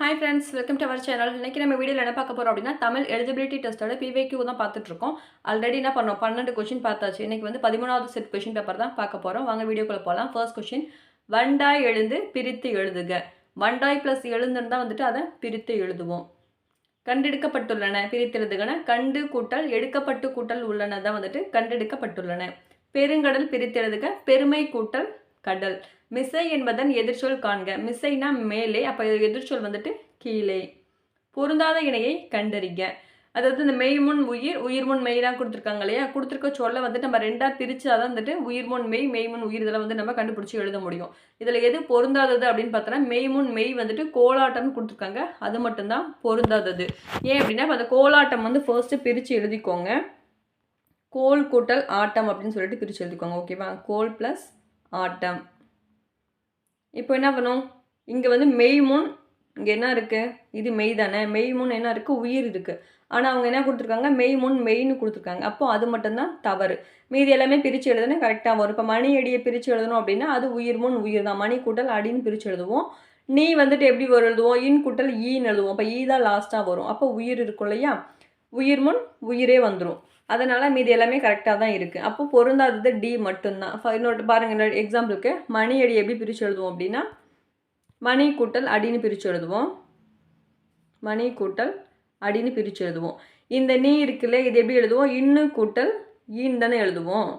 Hi friends welcome to our channel இன்னைக்கு நம்ம வீடியோவில் என்ன பார்க்க போகிறோம் அப்படின்னா தமிழ் எலிஜிபிலிட்டி டெஸ்ட்டோட பிவேக்யூ தான் பார்த்துட்ருக்கோம். ஆல்ரெடி என்ன பண்ணோம்? பன்னெண்டு கொஷின் பார்த்தாச்சு. இன்னைக்கு வந்து பதிமூணாவது செட் கொஷின் பேப்பர் தான் பார்க்க போகிறோம் வாங்க வீடியோக்குள்ளே போகலாம் ஃபர்ஸ்ட் கொஷின் வண்டாய் எழுந்து பிரித்து எழுதுக. வண்டாய் ப்ளஸ் எழுந்துன்னு தான் வந்துட்டு அதை பிரித்து எழுதுவோம். கண்டெடுக்கப்பட்டுள்ளன பிரித்து எழுதுகன கண்டு கூட்டல் எடுக்கப்பட்டு கூட்டல் உள்ளன தான் வந்துட்டு கண்டெடுக்கப்பட்டுள்ளன. பெருங்கடல் பிரித்து எழுதுக பெருமை கூட்டல் கடல். மிசை என்பதன் எதிர்ச்சொல் காண்க. மிசைனா மேலே அப்போ எதிர்ச்சொல் வந்துட்டு கீழே. பொருந்தாத இணையை கண்டறிக. அதாவது இந்த மெய்முன் உயிர் உயிர்முன் மெய்லாம் கொடுத்துருக்காங்க இல்லையா? கொடுத்துருக்க சொல்ல வந்துட்டு நம்ம ரெண்டாக பிரிச்சா தான் வந்துட்டு உயிர்முன் மெய் மெய்முன் உயிர் இதெல்லாம் வந்து நம்ம கண்டுபிடிச்சி எழுத முடியும். இதில் எது பொருந்தாதது அப்படின்னு பார்த்தோன்னா மெய்முன் மெய் வந்துட்டு கோலாட்டம்னு கொடுத்துருக்காங்க. அது மட்டும்தான் பொருந்தாதது. ஏன் அப்படின்னா அந்த கோலாட்டம் வந்து ஃபர்ஸ்ட்டு பிரித்து எழுதிக்கோங்க. கோல் கூட்டல் ஆட்டம் அப்படின்னு சொல்லிட்டு பிரித்து எழுதிக்கோங்க ஓகேவா கோல் ப்ளஸ் ஆட்டம். இப்போ என்ன பண்ணும்? இங்கே வந்து மெய்முன் இங்கே என்ன இருக்குது இது மெய் தானே. மெய்முன் என்ன இருக்குது உயிர் இருக்குது ஆனால் அவங்க என்ன கொடுத்துருக்காங்க? மெய் முன் மெய்னு கொடுத்துருக்காங்க. அப்போது அது மட்டும்தான் தவறு. மீதி எல்லாமே பிரித்து எழுதுனா கரெக்டாக வரும். இப்போ மணி அடியை பிரித்து எழுதணும் அப்படின்னா அது உயிர் முன் உயிர் தான். மணி கூட்டல் அடின்னு பிரித்து எழுதுவோம். நீ வந்துட்டு எப்படி எழுதுவோம்? இன் கூட்டல் ஈன்னு எழுதுவோம். அப்போ ஈ தான் லாஸ்ட்டாக வரும். அப்போ உயிர் இருக்கும் இல்லையா? உயிர் முன் உயிரே வந்துடும் அதனால் மீதி எல்லாமே கரெக்டாக தான் இருக்குது அப்போ பொருந்தாதது டி மட்டும்தான். ஃப- இன்னொரு பாருங்கள் எக்ஸாம்பிளுக்கு மணி அடி எப்படி பிரித்து எழுதுவோம் அப்படின்னா மணி கூட்டல் அடின்னு பிரித்து எழுதுவோம். மணி கூட்டல் அடின்னு பிரித்து எழுதுவோம். இந்த நீ இருக்குல்ல இது எப்படி எழுதுவோம்? இன்னு கூட்டல் ஈன் தானே எழுதுவோம்.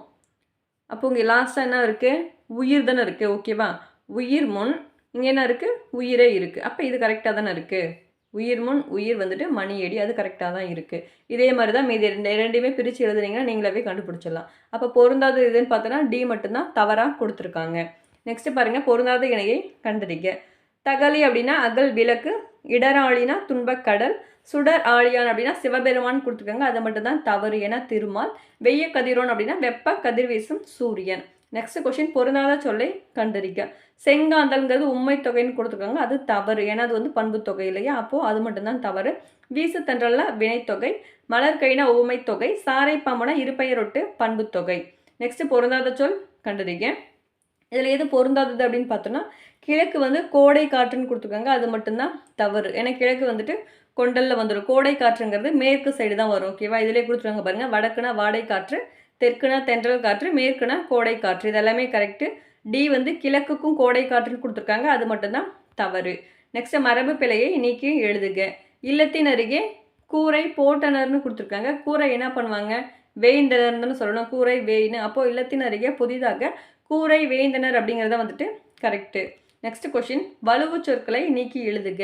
அப்போ இங்கே லாஸ்ட்டாக என்ன இருக்குது உயிர் தானே இருக்குது ஓகேவா உயிர் முன் இங்கே என்ன இருக்குது உயிரே இருக்குது அப்போ இது கரெக்டாக தானே இருக்குது உயிர் முன் உயிர் வந்துட்டு மணி அடி அது கரெக்டாக தான் இருக்குது இதே மாதிரி தான் மீதி ரெண்டு ரெண்டையுமே பிரித்து எழுதுனீங்கன்னா நீங்களாவே கண்டுபிடிச்சிடலாம். அப்போ பொருந்தாத இதுன்னு பார்த்தோன்னா டி மட்டும்தான் தவறாக கொடுத்துருக்காங்க. நெக்ஸ்ட்டு பாருங்கள் பொருந்தாத இணையை கண்டறிக்க தகலி அப்படின்னா அகல் விளக்கு இடராளினா துன்பக் கடல் சுடர் ஆழியான் அப்படின்னா சிவபெருமான் கொடுத்துருக்காங்க. அது மட்டும்தான் தவறு என திருமால். வெய்ய கதிரோன் அப்படின்னா வெப்ப கதிர்வீசும் சூரியன். நெக்ஸ்ட் கொஷின் பொருந்தாத சொல்லை கண்டறிக்க செங்காந்தல்ங்கிறது உண்மை தொகைன்னு கொடுத்துருக்காங்க. அது தவறு. ஏன்னா அது வந்து பண்பு தொகை இல்லையா? அப்போது அது மட்டும்தான் தவறு. வீசு வினைத்தொகை. மலர் கைனா ஊமை தொகை. சாரை பாம்புனா இருப்பெயரொட்டு பண்பு தொகை. நெக்ஸ்ட் பொருந்தாத சொல் கண்டறிக்க இதில் எது பொருந்தாதது அப்படின்னு பார்த்தோன்னா கிழக்கு வந்து கோடை காற்றுன்னு கொடுத்துருக்காங்க. அது மட்டும்தான் தவறு. ஏன்னா கிழக்கு வந்துட்டு கொண்டலில் வந்துடும் கோடை காற்றுங்கிறது மேற்கு சைடு தான் வரும். ஓகேவா இதிலே கொடுத்துருக்காங்க பாருங்கள் வடக்குனா வாடை காற்று தெற்குனா தென்றல் காற்று மேற்குனா கோடை காற்று. இதெல்லாமே கரெக்டு டி வந்து கிழக்குக்கும் கோடை காற்றுன்னு கொடுத்துருக்காங்க. அது மட்டும்தான் தவறு. நெக்ஸ்ட் மரபு பிழையை நீக்கி எழுதுக. இல்லத்தின் அருகே கூரை போட்டனர்னு கொடுத்துருக்காங்க. கூரை என்ன பண்ணுவாங்க? வேந்தனர்னு சொல்லணும். கூரை வேயின்னு அப்போது இல்லத்தின் அருகே புதிதாக கூரை வேந்தனர் அப்படிங்கிறத வந்துட்டு கரெக்டு நெக்ஸ்ட் கொஷின் வலுவு சொற்களை நீக்கி எழுதுக.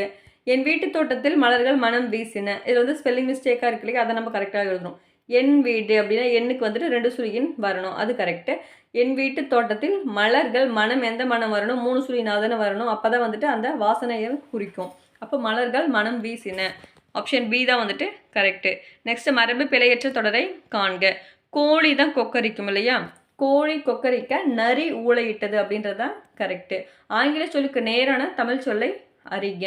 என் வீட்டு தோட்டத்தில் மலர்கள் மனம் வீசின. இது வந்து ஸ்பெல்லிங் மிஸ்டேக்காக இருக்கு இல்லையா? அதை நம்ம கரெக்டாக எழுதணும். என் வீடு அப்படின்னா எண்ணுக்கு வந்துட்டு ரெண்டு சுழியின் வரணும். அது கரெக்டு என் வீட்டு தோட்டத்தில் மலர்கள் மனம் எந்த மனம் வரணும்? மூணு சுழினாதானே வரணும். அப்போ தான் வந்துட்டு அந்த வாசனையை குறிக்கும். அப்போ மலர்கள் மனம் வீசின. ஆப்ஷன் பி தான் வந்துட்டு கரெக்டு நெக்ஸ்ட் மரபு பிழையற்ற தொடரை காண்க. கோழி தான் கொக்கரிக்கும் இல்லையா? கோழி கொக்கரிக்க நரி ஊழையிட்டது அப்படின்றது தான் கரெக்டு ஆங்கில சொல்லுக்கு நேரான தமிழ் சொல்லை அறிக.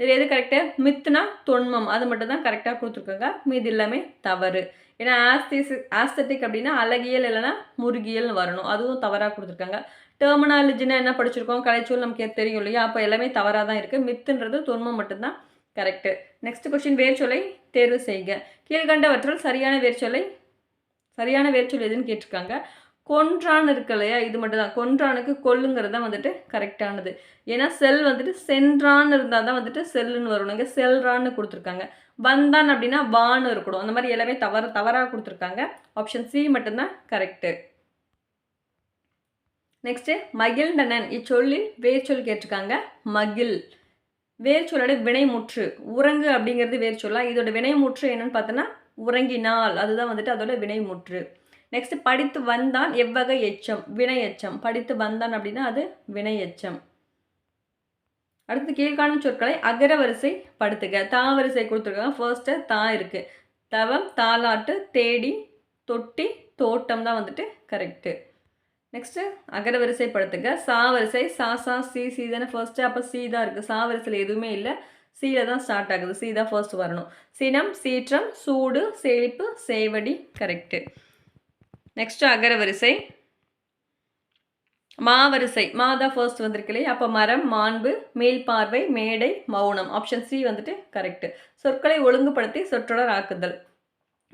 இது எது கரெக்டு மித்துனா தொன்மம். அது மட்டும் தான் கரெக்டாக கொடுத்துருக்கோங்க. மீதி எல்லாமே தவறு. ஏன்னா ஆஸ்திஸ் ஆஸ்தட்டிக் அப்படின்னா அழகியல் இல்லைன்னா முருகியல்னு வரணும். அதுவும் தவறாக கொடுத்துருக்காங்க. டெர்மினாலஜினா என்ன படிச்சிருக்கோம்? கலைச்சொல் நமக்கு தெரியும் இல்லையா? அப்போ எல்லாமே தவறாக தான் இருக்குது மித்துன்றது தொன்மம் மட்டும்தான். கரெக்டு நெக்ஸ்ட் கொஸ்டின் வேர்ச்சொல்லை தேர்வு செய்க. கீழ்கண்டவற்றில் சரியான வேர்ச்சொல்லை சரியான வேர்ச்சொல் எதுன்னு கேட்டிருக்காங்க. கொன்றான் இருக்கு இல்லையா? இது மட்டும் தான் கொன்றானுக்கு கொல்லுங்கிறது தான் வந்துட்டு கரெக்டானது. ஏன்னா செல் வந்துட்டு சென்றான் இருந்தால் தான் வந்துட்டு செல்லுன்னு வரும். இங்கே செல்றான்னு கொடுத்துருக்காங்க. வந்தான் அப்படின்னா வான்னு இருக்கணும். அந்த மாதிரி எல்லாமே தவறு தவறாக கொடுத்துருக்காங்க. ஆப்ஷன் சி மட்டும்தான் கரெக்டு நெக்ஸ்ட்டு மகிழ்ந்தனன். இச்சொல்லில் வேர்ச்சொல் கேட்டிருக்காங்க. மகிழ். வேர்ச்சொல்லோட வினைமுற்று. உறங்கு அப்படிங்கிறது வேர்ச்சொல்லா. இதோட வினைமுற்று என்னன்னு பார்த்தோன்னா உறங்கினால். அதுதான் வந்துட்டு அதோட வினைமுற்று. நெக்ஸ்ட் படித்து வந்தான் எவ்வகை எச்சம்? வினை எச்சம். படித்து வந்தான் அப்படின்னா அது வினை எச்சம். அடுத்து கீழ்காணும் சொற்களை அகர வரிசை படுத்துக. தா வரிசை கொடுத்துருக்காங்க. ஃபர்ஸ்ட்டு தா இருக்குது தவம் தாலாட்டு தேடி தொட்டி தோட்டம் தான் வந்துட்டு கரெக்டு நெக்ஸ்ட்டு அகர வரிசை படுத்துக்க சா வரிசை சா சா சி சி தானே ஃபர்ஸ்ட்டு அப்போ சி தான் இருக்குது சா வரிசையில் எதுவுமே இல்லை. சீல தான் ஸ்டார்ட் ஆகுது. சி தான் ஃபர்ஸ்ட் வரணும். சினம் சீற்றம் சூடு செழிப்பு சேவடி கரெக்டு நெக்ஸ்ட் அகர வரிசை. மாவரிசை மா தான் ஃபர்ஸ்ட் வந்திருக்கு இல்லையா அப்போ மரம் மாண்பு மேல் பார்வை மேடை மௌனம். ஆப்ஷன் சி வந்துட்டு கரெக்டு சொற்களை ஒழுங்குபடுத்தி சொற்றொடர் ஆக்குதல்.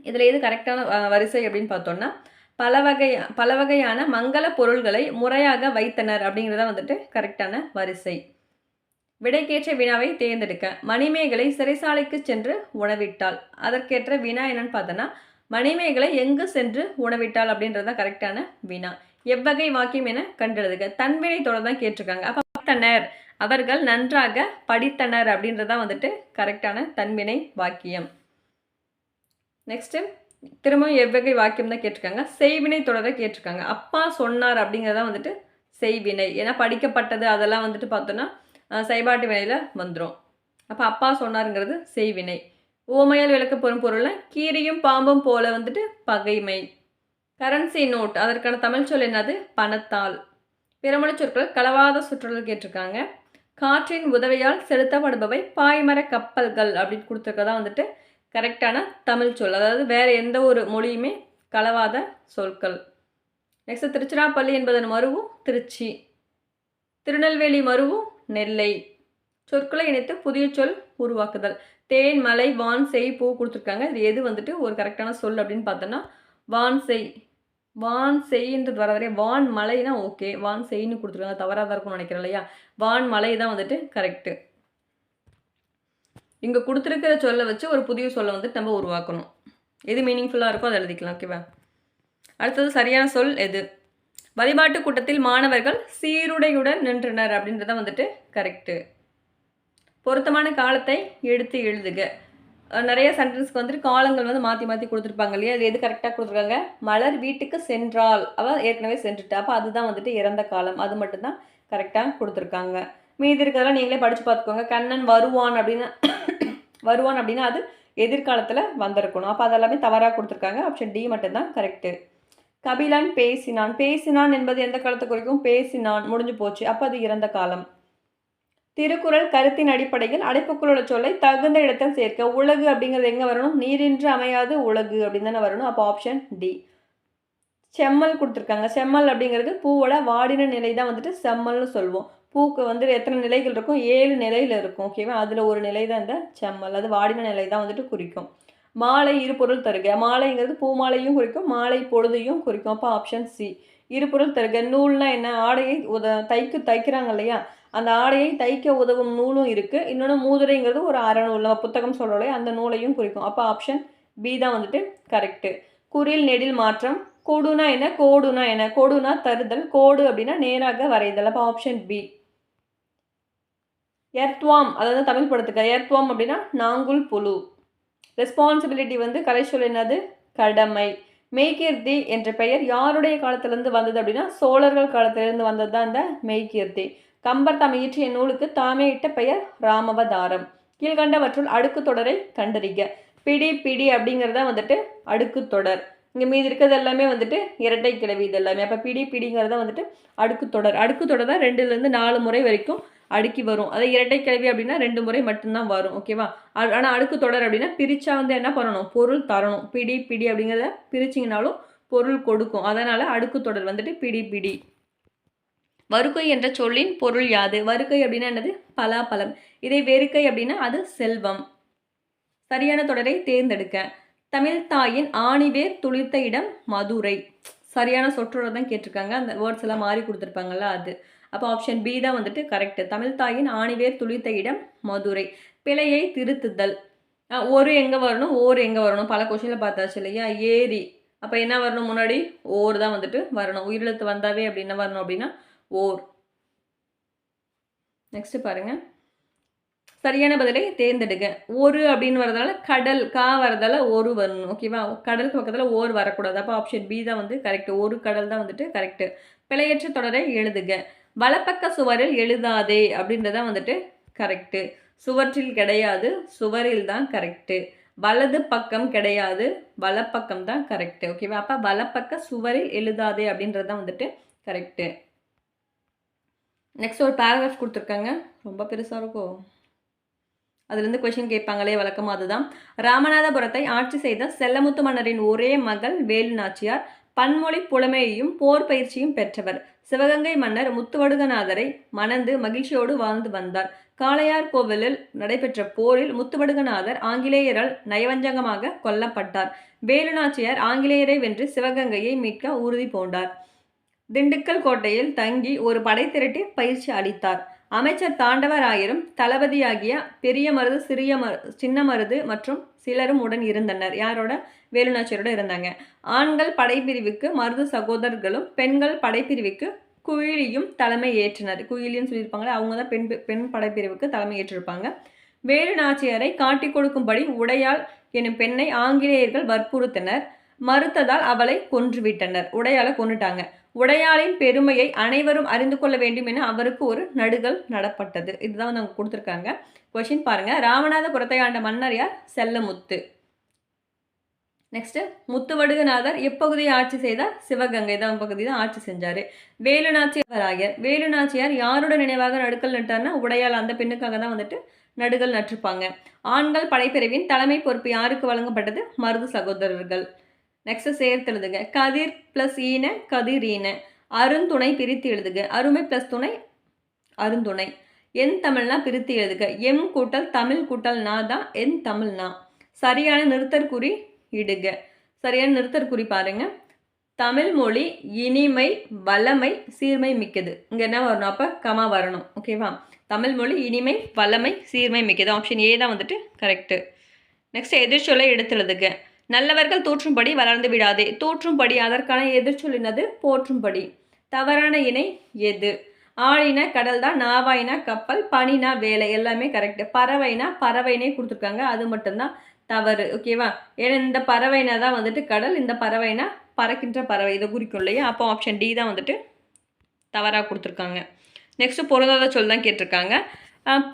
இதில் எது கரெக்டான வரிசை அப்படின்னு பார்த்தோம்னா பல வகை பல வகையான மங்கள பொருள்களை முறையாக வைத்தனர் அப்படிங்கிறத வந்துட்டு கரெக்டான வரிசை. விடைக்கேற்ற வினாவை தேர்ந்தெடுக்க. மணிமேகலை சிறைசாலைக்கு சென்று உணவிட்டாள். அதற்கேற்ற வினா என்னன்னு பார்த்தோன்னா மணிமேகலை எங்கு சென்று உணவிட்டாள் அப்படின்றத கரெக்டான வினா. எவ்வகை வாக்கியம் என கண்டெழுதுக. தன்வினை தொடர் தான் கேட்டிருக்காங்க. அப்போ படித்தனர் அவர்கள் நன்றாக படித்தனர் அப்படின்றதா வந்துட்டு கரெக்டான தன்வினை வாக்கியம். நெக்ஸ்ட்டு திரும்பவும் எவ்வகை வாக்கியம் தான் கேட்டிருக்காங்க. செய்வினை தொடரை கேட்டிருக்காங்க. அப்பா சொன்னார் அப்படிங்கிறதா வந்துட்டு செய்வினை. ஏன்னா படிக்கப்பட்டது அதெல்லாம் வந்துட்டு பார்த்தோன்னா செயல்பாட்டு வினையில் வந்துடும் அப்போ அப்பா சொன்னாருங்கிறது செய்வினை. ஓமையால் விளக்க போகும் பொருள்னா கீரியும் பாம்பும் போல வந்துட்டு பகைமை. கரன்சி நோட் அதற்கான தமிழ் சொல் என்னது? பணத்தால். பிறமொழி சொற்கள் களவாத சுற்றுலா கேட்டிருக்காங்க. காற்றின் உதவியால் செலுத்தப்படுபவை பாய்மர கப்பல்கள் அப்படின்னு கொடுத்துருக்கதான் வந்துட்டு கரெக்டான தமிழ் சொல். அதாவது வேறு எந்த ஒரு மொழியுமே கலவாத சொற்கள். நெக்ஸ்ட் திருச்சிராப்பள்ளி என்பதன் மருவும் திருச்சி. திருநெல்வேலி மருவும் நெல்லை. சொற்களை இணைத்து புதிய சொல் உருவாக்குதல். தேன் மலை வான் செய் பூ கொடுத்துருக்காங்க. இது எது வந்துட்டு ஒரு கரெக்டான சொல் அப்படின்னு பார்த்தோன்னா வான் செய். வான் செய்ன்றது வர வான் மலைனா ஓகே வான் செய்ன்னு கொடுத்துருக்காங்க. தவறாக தான் இருக்கும்னு நினைக்கிறேன் இல்லையா? வான் மலை தான் வந்துட்டு கரெக்டு இங்கே கொடுத்துருக்கிற சொல்லை வச்சு ஒரு புதிய சொல்லை வந்துட்டு நம்ம உருவாக்கணும். எது மீனிங்ஃபுல்லாக இருக்கோ அதை எழுதிக்கலாம் ஓகேவா அடுத்தது சரியான சொல் எது? வழிபாட்டு கூட்டத்தில் மாணவர்கள் சீருடையுடன் நின்றனர் அப்படின்றத வந்துட்டு கரெக்டு பொருத்தமான காலத்தை எடுத்து எழுதுக. நிறைய சென்டென்ஸ்க்கு வந்துட்டு காலங்கள் வந்து மாற்றி மாற்றி கொடுத்துருப்பாங்க இல்லையா? அது எது கரெக்டாக கொடுத்துருக்காங்க? மலர் வீட்டுக்கு சென்றால் அவள் ஏற்கனவே சென்றுட்டு. அப்போ அதுதான் வந்துட்டு இறந்த காலம். அது மட்டும்தான் கரெக்டாக கொடுத்துருக்காங்க. மீதி இருக்கிறதெல்லாம் நீங்களே படித்து பார்த்துக்கோங்க. கண்ணன் வருவான் அப்படின்னா வருவான் அப்படின்னா அது எதிர்காலத்தில் வந்திருக்கணும். அப்போ அதெல்லாமே தவறாக கொடுத்துருக்காங்க. ஆப்ஷன் டி மட்டும்தான் கரெக்டு கபிலான் பேசினான். பேசினான் என்பது எந்த காலத்தை குறிக்கும்? பேசினான். முடிஞ்சு போச்சு. அப்போ அது இறந்த காலம். திருக்குறள் கருத்தின் அடிப்படையில் அடைப்புக்குள்ள சொல்லை தகுந்த இடத்தில் சேர்க்க உலகு அப்படிங்கிறது எங்கே வரணும்? நீரின்றி அமையாது உலகு அப்படின்னு தானே வரணும். அப்போ ஆப்ஷன் டி செம்மல் கொடுத்துருக்காங்க. செம்மல் அப்படிங்கிறது பூவோட வாடின நிலை தான் வந்துட்டு செம்மல்னு சொல்லுவோம். பூக்கு வந்து எத்தனை நிலைகள் இருக்கும்? ஏழு நிலையில் இருக்கும். ஓகேவா அதில் ஒரு நிலை தான் இந்த செம்மல். அது வாடின நிலை தான் வந்துட்டு குறிக்கும். மாலை இரு பொருள் தருக. மாலைங்கிறது பூ மாலையும் குறிக்கும். மாலை பொழுதையும் குறிக்கும். அப்போ ஆப்ஷன் சி இருபொருள் தருக. நூல்னா என்ன? ஆடையை உத தைக்கு தைக்கிறாங்க இல்லையா? அந்த ஆடையை தைக்க உதவும் நூலும் இருக்குது இன்னொன்று மூதுரைங்கிறது ஒரு அறநூல் நம்ம புத்தகம் சொல்கிறோம் அந்த நூலையும் குறிக்கும். அப்போ ஆப்ஷன் பி தான் வந்துட்டு கரெக்டு குறில் நெடில் மாற்றம். கொடுனா என்ன? கோடுனா என்ன? கொடுனா தருதல். கோடு அப்படின்னா நேராக வரைதல். அப்போ ஆப்ஷன் பி எர்த்வாம். அதாவது தமிழ் படத்துக்கு. எர்த்வாம் அப்படின்னா நாங்குல் புழு ரெஸ்பான்சிபிலிட்டி வந்து கலைச்சொல் என்னது? கடமை. மெய்கீர்த்தி என்ற பெயர் யாருடைய காலத்திலேருந்து வந்தது அப்படின்னா சோழர்கள் காலத்திலேருந்து வந்தது தான் இந்த மெய்கீர்த்தி கம்பர் தாம் இயற்றிய நூலுக்கு தாமே இட்ட பெயர் ராமவதாரம். கீழ்கண்டவற்றுள் அடுக்கு தொடரை கண்டறிக. பிடி பிடி அப்படிங்கிறத வந்துட்டு அடுக்கு தொடர். இங்கே மீதி இருக்கிறது எல்லாமே வந்துட்டு இரட்டை கிளவி இது எல்லாமே. அப்போ பிடி பிடிங்கிறத வந்துட்டு அடுக்கு தொடர். அடுக்கு தொடர் தான் ரெண்டுலேருந்து நாலு முறை வரைக்கும் அடுக்கி வரும். அதை இரட்டை கிளவி அப்படின்னா ரெண்டு முறை மட்டும்தான் வரும். ஓகேவா ஆனால் அடுக்கு தொடர் அப்படின்னா பிரிச்சா வந்து என்ன பண்ணணும்? பொருள் தரணும். பிடி பிடி அப்படிங்கிறத பிரிச்சிங்கனாலும் பொருள் கொடுக்கும். அதனால் அடுக்கு தொடர் வந்துட்டு பிடி பிடி. வருகை என்ற சொல்லின் பொருள் யாது? வருகை அப்படின்னா என்னது? பலாப்பழம். இதை வெறுக்கை அப்படின்னா அது செல்வம். சரியான தொடரை தேர்ந்தெடுக்க. தமிழ் தாயின் ஆணிவேர் துளிர்த்த இடம் மதுரை. சரியான சொற்றொடர் தான் கேட்டிருக்காங்க. அந்த வேர்ட்ஸ் எல்லாம் மாறி கொடுத்துருப்பாங்கல்ல அது. அப்போ ஆப்ஷன் பி தான் வந்துட்டு கரெக்டு தமிழ் தாயின் ஆணிவேர் துளித்த இடம் மதுரை. பிழையை திருத்துதல். ஒரு எங்கே வரணும்? ஓர் எங்கே வரணும்? பல கொஷனில் பார்த்தாச்சு இல்லையா? ஏரி. அப்போ என்ன வரணும் முன்னாடி? ஓர் தான் வந்துட்டு வரணும். உயிரிழத்து வந்தாவே அப்படி என்ன வரணும் அப்படின்னா ஓர். நெக்ஸ்ட் பாருங்க. சரியான பதிலை தேர்ந்தெடுங்க. ஒரு அப்படின்னு வரதால கடல் கா வரதால ஒரு வரணும். ஓகேவா கடலுக்கு பக்கத்தில் ஓர் வரக்கூடாது. அப்போ ஆப்ஷன் பி தான் வந்து கரெக்ட் ஒரு கடல் தான் வந்துட்டு கரெக்டு பிழையற்ற தொடரை எழுதுக வலப்பக்க சுவரில் எழுதாதே அப்படின்றதான் வந்துட்டு கரெக்டு சுவற்றில் கிடையாது சுவரில் தான் கரெக்டு வலது பக்கம் கிடையாது வலப்பக்கம் தான் கரெக்டு ஓகேவா அப்போ வலப்பக்க சுவரில் எழுதாதே அப்படின்றது தான் வந்துட்டு கரெக்டு நெக்ஸ்ட் ஒரு பேராகிராஃப் கொடுத்துருக்காங்க. ரொம்ப பெருசாக இருக்கும். அதுலேருந்து கொஷின் கேட்பாங்களே வழக்கமாக அதுதான். ராமநாதபுரத்தை ஆட்சி செய்த செல்லமுத்து மன்னரின் ஒரே மகள் வேலு நாச்சியார் பன்மொழி புலமையையும் போர் பயிற்சியும் பெற்றவர். சிவகங்கை மன்னர் முத்துவடுகநாதரை மணந்து மகிழ்ச்சியோடு வாழ்ந்து வந்தார். காளையார் கோவிலில் நடைபெற்ற போரில் முத்துவடுகநாதர் ஆங்கிலேயரால் நயவஞ்சகமாக கொல்லப்பட்டார். வேலுநாச்சியார் ஆங்கிலேயரை வென்று சிவகங்கையை மீட்க உறுதி பூண்டார். திண்டுக்கல் கோட்டையில் தங்கி ஒரு படை திரட்டி பயிற்சி அளித்தார். அமைச்சர் தாண்டவராயரும் தளபதியாகிய பெரிய மருது சிறிய மரு சின்ன மருது மற்றும் சிலரும் உடன் இருந்தனர். யாரோட? வேலுநாச்சியரோட இருந்தாங்க. ஆண்கள் படைப்பிரிவுக்கு மருது சகோதரர்களும் பெண்கள் படைப்பிரிவுக்கு குயிலியும் தலைமை ஏற்றினர். குயிலின்னு சொல்லியிருப்பாங்களே அவங்க தான் பெண் பெண் படைப்பிரிவுக்கு தலைமை ஏற்றிருப்பாங்க. வேலு நாச்சியாரை காட்டிக் கொடுக்கும்படி உடையாள் எனும் பெண்ணை ஆங்கிலேயர்கள் வற்புறுத்தினர். மறுத்ததால் அவளை கொன்றுவிட்டனர். உடையாளை கொன்னுட்டாங்க. உடையாளின் பெருமையை அனைவரும் அறிந்து கொள்ள வேண்டும் என அவருக்கு ஒரு நடுகள் நடப்பட்டது. இதுதான் நாங்கள் கொடுத்துருக்காங்க. கொஷின் பாருங்கள் ராமநாதபுரத்தை ஆண்ட மன்னர் யார் செல்லமுத்து. நெக்ஸ்ட்டு முத்துவடுகநாதர் எப்பகுதியை ஆட்சி செய்தார்? சிவகங்கை. தான் பகுதி தான் ஆட்சி செஞ்சார். வேலுநாச்சியார் வேலுநாச்சியார் யாரோட நினைவாக நடுக்கல் நட்டார்னா உடையால் அந்த பெண்ணுக்காக தான் வந்துட்டு நடுகள் நட்டிருப்பாங்க. ஆண்கள் படைப்பிரிவின் தலைமை பொறுப்பு யாருக்கு வழங்கப்பட்டது? மருது சகோதரர்கள். நெக்ஸ்ட் சேர்த்து எழுதுங்க. கதிர் ப்ளஸ் ஈன கதிர் ஈன. அருந்துணை பிரித்து எழுதுக அருமை ப்ளஸ் துணை அருந்துணை என் தமிழ்னா பிரித்து எழுதுக எம் கூட்டல் தமிழ் கூட்டல் நா தான் என் தமிழ்னா சரியான நிறுத்தற்குறி இடுக சரியான நிறுத்தற்குறி பாருங்க. தமிழ் மொழி இனிமை வளமை சீர்மை மிக்கது. இங்கே என்ன வரணும் அப்போ? கமா வரணும். ஓகேவா தமிழ் மொழி இனிமை வளமை சீர்மை மிக்கது. ஆப்ஷன் ஏ தான் வந்துட்டு கரெக்டு நெக்ஸ்ட் எதிர்ச்சொல்லை எடுத்துள்ளதுங்க நல்லவர்கள் தோற்றும்படி வளர்ந்து விடாதே. தோற்றும்படி அதற்கான எதிர்ச்சொல் என்னது போற்றும்படி. தவறான இணை எது? ஆழினா கடல் தான் நாவாயினா கப்பல் பனினா வேலை எல்லாமே கரெக்டு பறவைனா பறவைனே கொடுத்துருக்காங்க. அது மட்டும்தான் தவறு. ஓகேவா ஏன்னா இந்த பறவைனா தான் வந்துட்டு கடல் இந்த பறவைனா பறக்கின்ற பறவை. இதை குறிக்கும் இல்லையா? அப்போ ஆப்ஷன் டி தான் வந்துட்டு தவறாக கொடுத்துருக்காங்க. நெக்ஸ்ட்டு பொருந்தாத சொல் தான் கேட்டிருக்காங்க.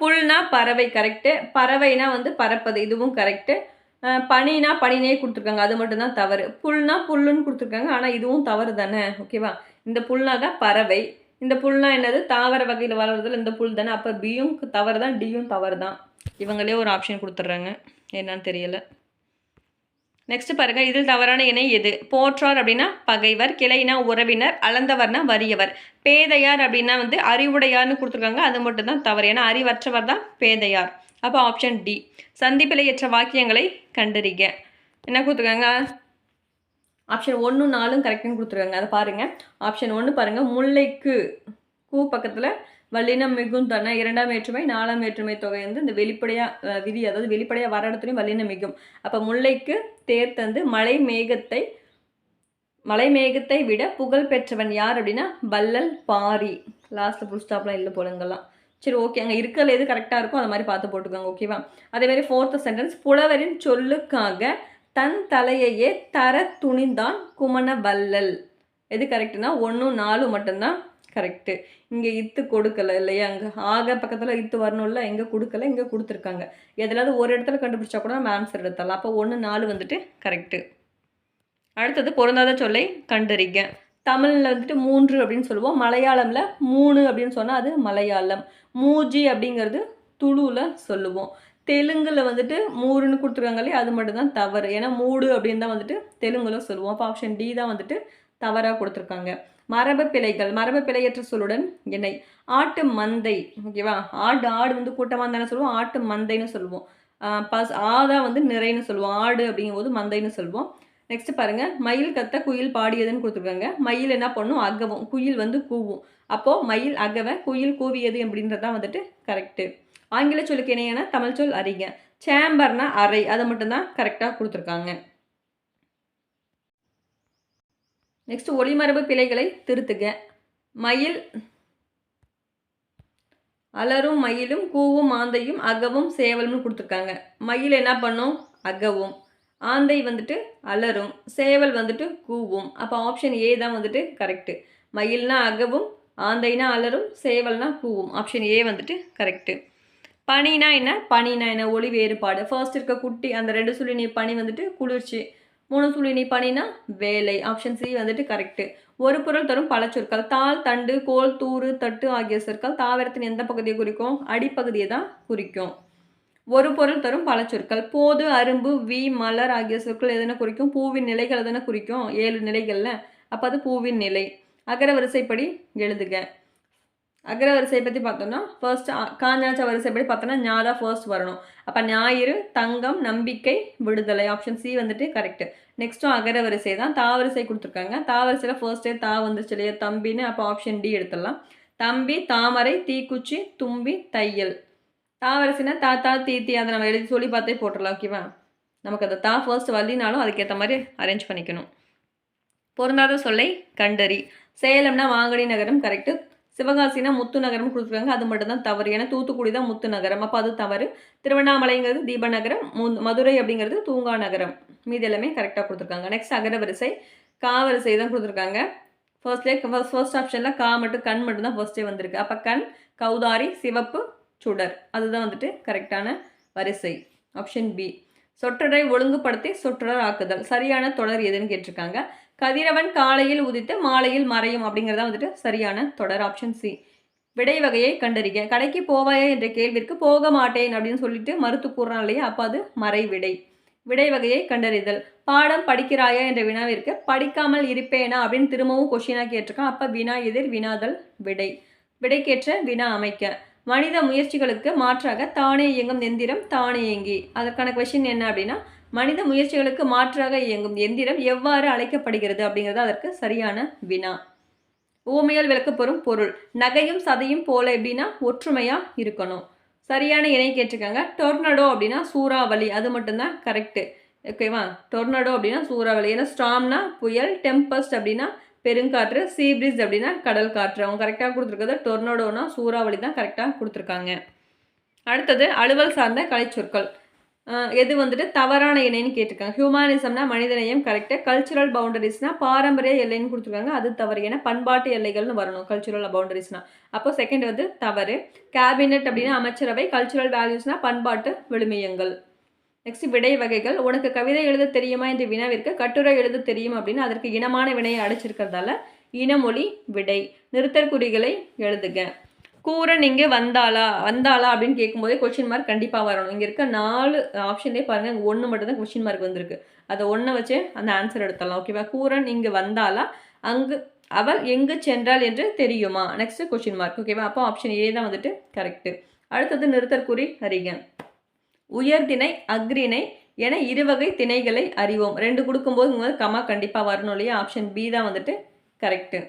புல்னா பறவை கரெக்டு பறவைனா வந்து பறப்பது இதுவும் கரெக்டு பனினா பனினே கொடுத்துருக்காங்க. அது மட்டும்தான் தவறு. புல்னா புல்லுன்னு கொடுத்துருக்காங்க. ஆனால் இதுவும் தவறு தானே? ஓகேவா இந்த புல்னா தான் பறவை. இந்த புல்னா என்னது? தாவர வகையில் வளர்றதுல இந்த புல் தானே? அப்போ பியும் தவறு தான் டியும் தவறு தான். இவங்களே ஒரு ஆப்ஷன் கொடுத்துட்றாங்க. என்னன்னு தெரியலை. நெக்ஸ்ட் பாருங்க. இதில் தவறான இணை எது? போற்றார் அப்படின்னா பகைவர் கிளைனா உறவினர் அளந்தவர்னா வறியவர். பேதையார் அப்படின்னா வந்து அறிவுடையார்னு கொடுத்துருக்காங்க. அது மட்டும் தான் தவறு. ஏன்னா அறிவற்றவர் தான் பேதையார். அப்போ ஆப்ஷன் டி சந்திப்பிலையற்ற வாக்கியங்களை கண்டறிக. என்ன கொடுத்துருக்காங்க? ஆப்ஷன் ஒன்று நாலும் கரெக்டுன்னு கொடுத்துருக்காங்க. அதை பாருங்கள் ஆப்ஷன் ஒன்று பாருங்கள் முல்லைக்கு கூ பக்கத்தில் வல்லினம் மிகும் தன இரண்டாம் வேற்றுமை நாலாம் வேற்றுமை தொகை வந்து இந்த வெளிப்படையாக விதி அதாவது வெளிப்படையாக வர இடத்துலையும் வல்லினம் மிகும். அப்போ முல்லைக்கு தேர் தந்து மலை மேகத்தை மலை மேகத்தை விட புகழ் பெற்றவன் யார் அப்படின்னா? வல்லல் பாரி. லாஸ்ட்டில் ஃபுல் ஸ்டாப்லாம் இல்லை போலங்கெல்லாம் சரி ஓகே அங்கே இருக்கிறது எது கரெக்டாக இருக்கோ அது மாதிரி பார்த்து போட்டுக்கோங்க ஓகேவா அதே மாதிரி ஃபோர்த்து சென்டென்ஸ் புலவரின் சொல்லுக்காக தன் தலையையே தர துணிந்தான் குமண வல்லல் எது கரெக்டுனா ஒன்றும் நாலு மட்டும்தான் கரெக்டு இங்கே இத்து கொடுக்கல இல்லையா? அங்கே ஆக பக்கத்தில் இத்து வரணும்ல இங்கே கொடுக்கல இங்கே கொடுத்துருக்காங்க. எதுலாவது ஒரு இடத்துல கண்டுபிடிச்சா கூட நம்ம ஆன்சர் எடுத்துடலாம். அப்போ ஒன்று நாலு வந்துட்டு கரெக்டு அடுத்தது பொருந்தாத சொல்லை கண்டறிங்க தமிழில் வந்துட்டு மூன்று அப்படின்னு சொல்லுவோம். மலையாளமில் மூணு அப்படின்னு சொன்னால் அது மலையாளம். மூஜி அப்படிங்கிறது துளுவில் சொல்லுவோம். தெலுங்கில் வந்துட்டு மூருன்னு கொடுத்துருக்காங்களே அது மட்டும்தான் தவறு. ஏன்னா மூடு அப்படின்னு தான் வந்துட்டு தெலுங்குல சொல்லுவோம். அப்போ ஆப்ஷன் டி தான் வந்துட்டு தவறாக கொடுத்துருக்காங்க. மரபு பிழைகள். மரபு பிழையற்ற சொல்லுடன் இணை ஆட்டு மந்தை. ஓகேவா ஆடு ஆடு வந்து கூட்டமாக தானே சொல்லுவோம். ஆட்டு மந்தைன்னு சொல்லுவோம். பஸ் ஆதா வந்து நிறைன்னு சொல்லுவோம். ஆடு அப்படிங்கும்போது மந்தைன்னு சொல்லுவோம். நெக்ஸ்ட் பாருங்க. மயில் கத்த குயில் பாடியதுன்னு கொடுத்துருக்காங்க. மயில் என்ன பண்ணும்? அகவும். குயில் வந்து கூவும். அப்போது மயில் அகவை குயில் கூவியது அப்படின்றதான் வந்துட்டு கரெக்டு ஆங்கில சொல்லுக்கு இணையான தமிழ் சொல் அறிங்க சேம்பர்னா அறை. அதை மட்டும்தான் கரெக்டாக கொடுத்துருக்காங்க. நெக்ஸ்ட் ஒளிமரபு பிழைகளை திருத்துக. மயில் அலரும் மயிலும் கூவும் மாந்தையும் அகவும் சேவலும்னு கொடுத்துருக்காங்க. மயில் என்ன பண்ணும்? அகவும். ஆந்தை வந்துட்டு அலரும் சேவல் வந்துட்டு கூவும். அப்போ ஆப்ஷன் ஏ தான் வந்துட்டு கரெக்டு மயில்னா அகவும் ஆந்தைனா அலரும் சேவல்னா கூவும். ஆப்ஷன் ஏ வந்துட்டு கரெக்டு பனினா என்ன? பனினா என்ன? ஒளி வேறுபாடு. ஃபர்ஸ்ட் இருக்க குட்டி அந்த ரெண்டு சுழினி பனி வந்துட்டு குளிர்ச்சி. மூணு சுழினி நீ பனினா வேலை. ஆப்ஷன் சி வந்துட்டு கரெக்டு ஒரு பொருள் தரும் பல சொற்கள். தாள் தண்டு கோல் தூறு தட்டு ஆகிய சொற்கள் தாவரத்தின் எந்த பகுதியை குறிக்கும்? அடிப்பகுதியை தான் குறிக்கும். ஒரு பொருள் தரும் பல சொற்கள். போது அரும்பு வி மலர் ஆகிய சொற்கள் எதனை குறிக்கும்? பூவின் நிலைகள் எதனை குறிக்கும்? ஏழு நிலைகளில். அப்போ அது பூவின் நிலை. அகர வரிசைப்படி எழுதுக. அகர வரிசை பற்றி பார்த்தோம்னா ஃபர்ஸ்ட் காஞ்சாச்ச வரிசைப்படி பார்த்தோம்னா ஞாதா ஃபர்ஸ்ட் வரணும். அப்போ ஞாயிறு தங்கம் நம்பிக்கை விடுதலை. ஆப்ஷன் சி வந்துட்டு கரெக்டு நெக்ஸ்ட்டும் அகர வரிசை தான். தா வரிசை கொடுத்துருக்காங்க. தா வரிசையில் ஃபர்ஸ்டே தா வந்துருச்சு இல்லையா? தம்பின்னு அப்போ ஆப்ஷன் டி எடுத்துடலாம். தம்பி தாமரை தீக்குச்சி தும்பி தையல். தா வரிசைனா தாத்தா தீத்தி அதை நம்ம எழுதி சொல்லி பார்த்தே போட்டுடலாம் ஓகேவா நமக்கு அந்த தா ஃபர்ஸ்ட் வரலினாலும் அதுக்கேற்ற மாதிரி அரேஞ்ச் பண்ணிக்கணும். பொருந்தாத சொல்லை கண்டறி. சேலம்னா வாங்கடி நகரம் கரெக்டு சிவகாசினா முத்து நகரம் கொடுத்துருக்காங்க அது மட்டும்தான் தவறு. ஏன்னா தூத்துக்குடி தான் முத்து நகரம் அப்போ அது தவறு. திருவண்ணாமலைங்கிறது தீப நகரம் மதுரை அப்படிங்கிறது தூங்கா நகரம். மீதி எல்லாமே கரெக்டாக கொடுத்துருக்காங்க. நெக்ஸ்ட் அகர வரிசை கா வரிசை தான் கொடுத்துருக்காங்க. ஃபர்ஸ்ட்லேயே ஃபர்ஸ்ட் ஃபர்ஸ்ட் ஆப்ஷனில் கா மட்டும் கண் மட்டும் தான் ஃபர்ஸ்டே வந்திருக்கு. அப்போ கண் கௌதாரி சிவப்பு சுடர். அதுதான் வந்துட்டு கரெக்டான வரிசை. Option B. சொற்றொடரை ஒழுங்குபடுத்தி சொற்றொடர் ஆக்குதல். சரியான தொடர் எதுன்னு கேட்டிருக்காங்க. கதிரவன் காலையில் உதித்து மாலையில் மறையும் அப்படிங்கிறதா வந்துட்டு சரியான தொடர். Option C. விடை வகையை கண்டறிக. கடைக்கு போவாயா என்ற கேள்விற்கு போக மாட்டேன் அப்படின்னு சொல்லிட்டு மறுத்து கூறுறான் இல்லையா? அப்போ அது மறை விடை. விடை வகையை கண்டறிதல். பாடம் படிக்கிறாயா என்ற வினாவிற்கு படிக்காமல் இருப்பேனா அப்படின்னு திரும்பவும் கொஷினாக கேட்டிருக்கான். அப்போ வினா எதிர் வினாதல் விடை. விடைக்கேற்ற வினா அமைக்க. மனித முயற்சிகளுக்கு மாற்றாக தானே இயங்கும் எந்திரம் தானே இயங்கி. அதற்கான கொஷின் என்ன அப்படின்னா மனித முயற்சிகளுக்கு மாற்றாக இயங்கும் எந்திரம் எவ்வாறு அழைக்கப்படுகிறது அப்படிங்கிறது அதற்கு சரியான வினா. ஊமையால் விளக்கப்பெறும் பொருள் நகையும் சதையும் போல எப்படின்னா ஒற்றுமையாக இருக்கணும். சரியான இணை கேட்டிருக்காங்க. டொர்னடோ அப்படின்னா சூறாவளி அது மட்டும்தான் கரெக்டு ஓகேவா டொர்னடோ அப்படின்னா சூறாவளி. ஏன்னா ஸ்டாம்னா புயல் டெம்பஸ்ட் அப்படின்னா பெருங்காற்று சீப்ரிஸ் அப்படின்னா கடல் காற்று. அவங்க கரெக்டாக கொடுத்துருக்கிறது டொர்னோடோனா சூறாவளி தான் கரெக்டாக கொடுத்துருக்காங்க. அடுத்தது அலுவல் சார்ந்த கலைச்சொற்கள். எது வந்துட்டு தவறான இணைன்னு கேட்டிருக்காங்க. ஹியூமனிசம்னா மனிதநேயம் கரெக்டாக கல்ச்சுரல் பவுண்டரிஸ்னா பாரம்பரிய எல்லைன்னு கொடுத்துருக்காங்க. அது தவறு. ஏன்னா பண்பாட்டு எல்லைகள்னு வரணும் கல்ச்சுரல் பவுண்டரிஸ்னா அப்போ செகண்ட் வந்து தவறு. கேபினெட் அப்படின்னா அமைச்சரவை கல்ச்சுரல் வேல்யூஸ்னா பண்பாட்டு விழுமியங்கள் நெக்ஸ்ட் விடை வகைகள். உனக்கு கவிதை எழுத தெரியுமா என்ற வினாவிற்கு கட்டுரை எழுத தெரியும் அப்படின்னு அதற்கு இனமான வினையை அடைச்சிருக்கிறதால இனமொழி விடை. நிறுத்தற்குறிகளை எழுதுக. கூரன் இங்கே வந்தாளா? வந்தாளா அப்படின்னு கேட்கும்போதே கொஷின் மார்க் கண்டிப்பாக வரணும். இங்கே இருக்க நாலு ஆப்ஷன்லேயே பாருங்கள் இங்கே ஒன்று மட்டும்தான் கொஷின் மார்க் வந்திருக்கு. அதை ஒன்றை வச்சு அந்த ஆன்சர் எடுத்துடலாம் ஓகேவா கூரன் இங்கே வந்தாளா? அங்கு அவள் எங்கு சென்றாள் என்று தெரியுமா? நெக்ஸ்ட் கொஷின் மார்க் ஓகேவா அப்போ ஆப்ஷன் ஏ தான் வந்துட்டு கரெக்டு அடுத்தது நிறுத்தற்குறி அறிக. உயர்திணை அக்ரிணை என இருவகை திணைகளை அறிவோம். ரெண்டு கொடுக்கும்போது உங்களுக்கு கமா கண்டிப்பாக வரணும் இல்லையா? ஆப்ஷன் பி தான் வந்துட்டு கரெக்டு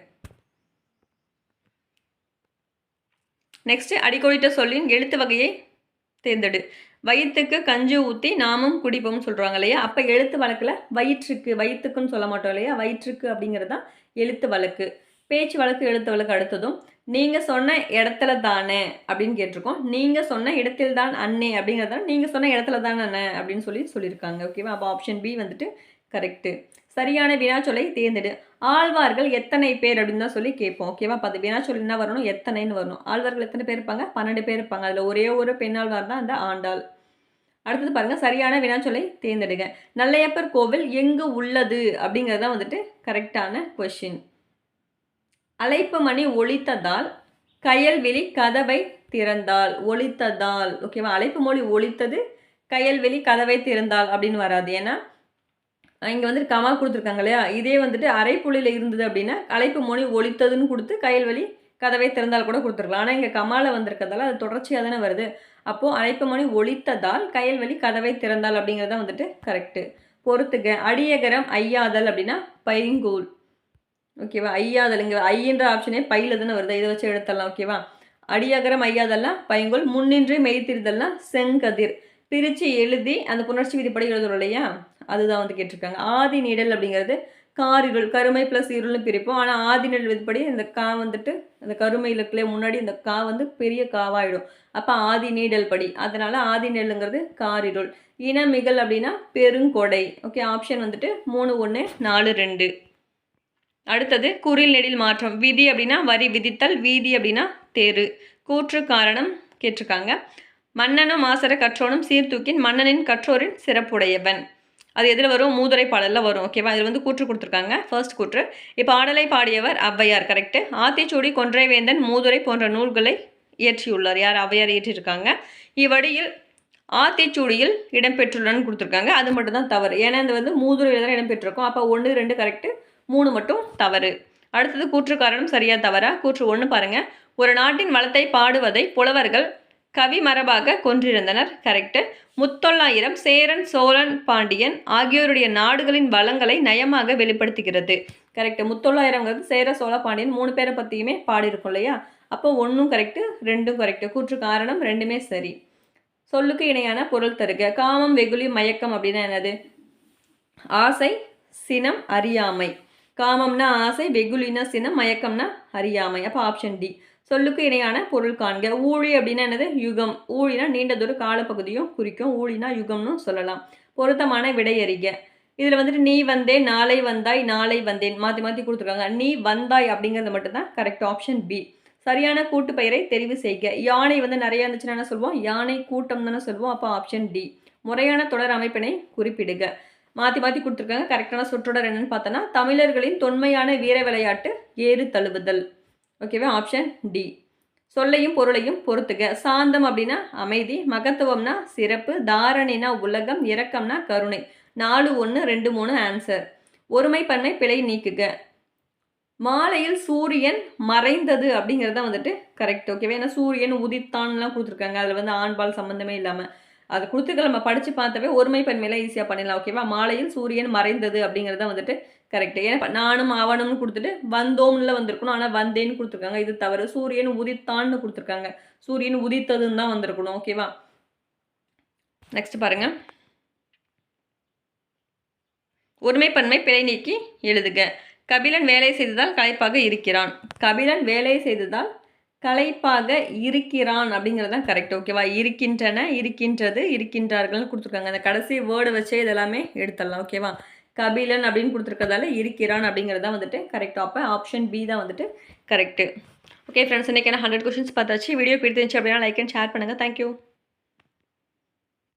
நெக்ஸ்ட் அடிக்கோடிட்ட சொல்லின் எழுத்து வகையை தேர்ந்தெடு. வயிற்றுக்கு கஞ்சி ஊற்றி நாமும் குடிப்போம்னு சொல்கிறாங்க இல்லையா? அப்போ எழுத்து வழக்கில் வயிற்றுக்கு வயிற்றுக்குன்னு சொல்ல மாட்டோம் இல்லையா? வயிற்றுக்கு அப்படிங்கிறது தான் எழுத்து வழக்கு. பேச்சு வழக்கு எழுத்து வழக்கு அடுத்ததும் நீங்கள் சொன்ன இடத்துல தானே அப்படின்னு கேட்டிருக்கோம். நீங்கள் சொன்ன இடத்தில் தான் அண்ணே அப்படிங்கிறத நீங்கள் சொன்ன இடத்துல தான் அண்ணே அப்படின்னு சொல்லி சொல்லியிருக்காங்க. ஓகேவா அப்போ ஆப்ஷன் பி வந்துட்டு கரெக்டு சரியான வினாச்சொலை தேர்ந்தெடு. ஆழ்வார்கள் எத்தனை பேர் அப்படின்னு தான் சொல்லி கேட்போம். ஓகேவா அப்போ அது வினாச்சொல் என்ன வரணும்? எத்தனைன்னு வரணும். ஆழ்வார்கள் எத்தனை பேர் இருப்பாங்க? பன்னெண்டு பேர் இருப்பாங்க. அதில் ஒரே ஒரு பெண்ணாழ்வார் தான் அந்த ஆண்டாள். அடுத்தது பாருங்கள் சரியான வினாச்சொலை தேர்ந்தெடுங்க. நல்லையப்பர் கோவில் எங்கு உள்ளது அப்படிங்கிறது தான் வந்துட்டு கரெக்டான கொஷின் அழைப்பு மணி ஒழித்ததால் கயல்வெளி கதவை திறந்தாள். ஒழித்ததால் ஓகேவா அழைப்பு மொழி ஒழித்தது கயல்வெளி கதவை திறந்தாள் அப்படின்னு வராது. ஏன்னா இங்கே வந்துட்டு கமா கொடுத்துருக்காங்க இல்லையா? இதே வந்துட்டு அரைப்புள்ளியில் இருந்தது அப்படின்னா அழைப்பு மொழி ஒழித்ததுன்னு கொடுத்து கயல்வெளி கதவை திறந்தால் கூட கொடுத்துருக்கலாம். ஆனால் இங்கே கமால வந்திருக்கிறதால அது தொடர்ச்சியாக தானே வருது. அப்போது அழைப்பு மொழி ஒழித்ததால் கயல்வெளி கதவை திறந்தால் அப்படிங்கிறது தான் வந்துட்டு கரெக்டு பொறுத்துக்க அடியகரம் ஐயாதல் அப்படின்னா பைங்கூல். ஓகேவா ஐயாதல். இங்கே ஐன்ற ஆப்ஷனே பையில் தானே வருது. இதை வச்சு எடுத்துடலாம். ஓகேவா அடியாகரம் ஐயாதல்லாம் பைங்கோல் முன்னின்றி மெய்த்திருதல்னா செங்கதிர். பிரித்து எழுதி அந்த புணர்ச்சி விதிப்படி எழுதுறோம் இல்லையா? அதுதான் வந்து கேட்டிருக்காங்க. ஆதி நிடல் அப்படிங்கிறது காரிருள் கருமை ப்ளஸ் இருள்னு பிரிப்போம். ஆனால் ஆதி நிழல் விதிப்படி இந்த கா வந்துட்டு அந்த கருமை இலக்கிலே முன்னாடி இந்த கா வந்து பெரிய காவாயிடும். அப்போ ஆதி நீடல் படி. அதனால் ஆதி நெல்லுங்கிறது காரிருள் இனமிகல் அப்படின்னா பெருங்கொடை. ஓகே ஆப்ஷன் வந்துட்டு மூணு ஒன்று நாலு ரெண்டு. அடுத்தது குரில் நெடில் மாற்றம். விதி அப்படின்னா வரி விதித்தல் வீதி அப்படின்னா தேரு. கூற்று காரணம் கேட்டிருக்காங்க. மன்னனும் மாசர கற்றோனும் சீர்தூக்கின் மன்னனின் கற்றோரின் சிறப்புடையவன். அது எதில் வரும்? மூதுரை பாடலில் வரும் ஓகேவா இதில் வந்து கூற்று கொடுத்துருக்காங்க. ஃபர்ஸ்ட் கூற்று. இப்போ ஆடலை பாடியவர் ஔவையார் கரெக்டு ஆத்திச்சூடி கொன்றைவேந்தன் மூதுரை போன்ற நூல்களை இயற்றியுள்ளார். யார்? ஔவையார் இயற்றியிருக்காங்க இவ்வடியில் ஆத்திச்சூடியில் இடம்பெற்றுள்ளன்னு கொடுத்துருக்காங்க. அது மட்டும்தான் தவறு. ஏன்னா இது வந்து மூதுரையில் தான் இடம்பெற்றிருக்கும். அப்போ ஒன்று ரெண்டு கரெக்டு மூணு மட்டும் தவறு. அடுத்தது கூற்று காரணம் சரியா தவறா? கூற்று ஒன்று பாருங்க. ஒரு நாட்டின் வளத்தை பாடுவதை புலவர்கள் கவி மரபாக கொன்றிருந்தனர். கரெக்டு முத்தொள்ளாயிரம் சேரன் சோழன் பாண்டியன் ஆகியோருடைய நாடுகளின் வளங்களை நயமாக வெளிப்படுத்துகிறது. கரெக்டு முத்தொள்ளாயிரங்கிறது சேர சோழ பாண்டியன் மூணு பேரை பற்றியுமே பாடியிருக்கும் இல்லையா? அப்போ ஒன்றும் கரெக்டு ரெண்டும் கரெக்டு கூற்று காரணம் ரெண்டுமே சரி. சொல்லுக்கு இணையான பொருள் தருக. காமம் வெகுளி மயக்கம் அப்படின்னா என்னது? ஆசை சினம் அறியாமை. காமம்னா ஆசை வெகுலினா சினம் மயக்கம்னா அறியாமை. அப்போ ஆப்ஷன் டி சொல்லுக்கு இணையான பொருள் காண்க. ஊழி அப்படின்னா என்னது? யுகம். ஊழினா நீண்டதொரு காலப்பகுதியும் குறிக்கும். ஊழினா யுகம்னு சொல்லலாம். பொருத்தமான விடை அறிக. இதில் வந்துட்டு நீ வந்தேன் நாளை வந்தாய் நாளை வந்தேன். மாற்றி மாற்றி கொடுத்துருக்காங்க. நீ வந்தாய் அப்படிங்கிறது மட்டும்தான் கரெக்ட் ஆப்ஷன் பி சரியான கூட்டு பெயரை தெரிவு செய்க. யானை வந்து நிறையா இருந்துச்சுன்னா என்ன சொல்லுவோம்? யானை கூட்டம் தானே சொல்லுவோம். அப்போ ஆப்ஷன் டி முறையான தொடர் அமைப்பினை குறிப்பிடுக. மாற்றி மாற்றி கொடுத்துருக்காங்க. கரெக்டான சொற்றொடர் என்னன்னு பார்த்தோன்னா தமிழர்களின் தொன்மையான வீர விளையாட்டு ஏறு தழுவுதல். ஓகேவா ஆப்ஷன் டி சொல்லையும் பொருளையும் பொறுத்துக. சாந்தம் அப்படின்னா அமைதி மகத்துவம்னா சிறப்பு தாரணினா உலகம் இரக்கம்னா கருணை. நாலு ஒன்று ரெண்டு மூணு ஆன்சர் ஒருமை பன்மை பிழை நீக்குக. மாலையில் சூரியன் மறைந்தது அப்படிங்கிறத வந்துட்டு கரெக்ட் ஓகேவா ஏன்னா சூரியன் உதித்தான்லாம் கொடுத்துருக்காங்க. அதில் வந்து ஆண்பால் சம்மந்தமே இல்லாமல் அது கொடுத்துக்க நம்ம படித்து பார்த்தவே ஒருமை பன்மையில ஈஸியாக பண்ணிடலாம் ஓகேவா மாலையில் சூரியன் மறைந்தது அப்படிங்கிறத வந்துட்டு கரெக்டு ஏன்னா நானும் அவனும்னு கொடுத்துட்டு வந்தோம்ல வந்திருக்கணும் ஆனால் வந்தேன்னு கொடுத்துருக்காங்க. இது தவறு. சூரியன் உதித்தான்னு கொடுத்துருக்காங்க. சூரியன் உதித்ததுன்னு தான் வந்திருக்கணும் ஓகேவா நெக்ஸ்ட் பாருங்க. ஒருமைப்பன்மை பிழை நீக்கி எழுதுக. கபிலன் வேலை செய்ததால் களைப்பாக இருக்கிறான். கபிலன் வேலை செய்ததால் களைப்பாக இருக்கிறான் அப்படிங்கிறது தான் கரெக்ட் ஓகேவா இருக்கின்றன இருக்கின்றது இருக்கின்றார்கள்னு கொடுத்துருக்காங்க. அந்த கடைசி வேர்டு வச்சே இதெல்லாமே எடுத்துடலாம். ஓகேவா கபிலன் அப்படின்னு கொடுத்துருக்கறதால இருக்கிறான் அப்படிங்கிறது தான் வந்துட்டு கரெக்ட் அப்போ ஆப்ஷன் பி தான் வந்துட்டு கரெக்டு ஓகே ஃப்ரெண்ட்ஸ் இன்றைக்கி ஹண்ட்ரட் கொஷின்ஸ் பார்த்தாச்சு. வீடியோ பிடிச்சிருந்துச்சு அப்படின்னா லைக் அண்ட் ஷேர் பண்ணுங்கள் தேங்க்யூ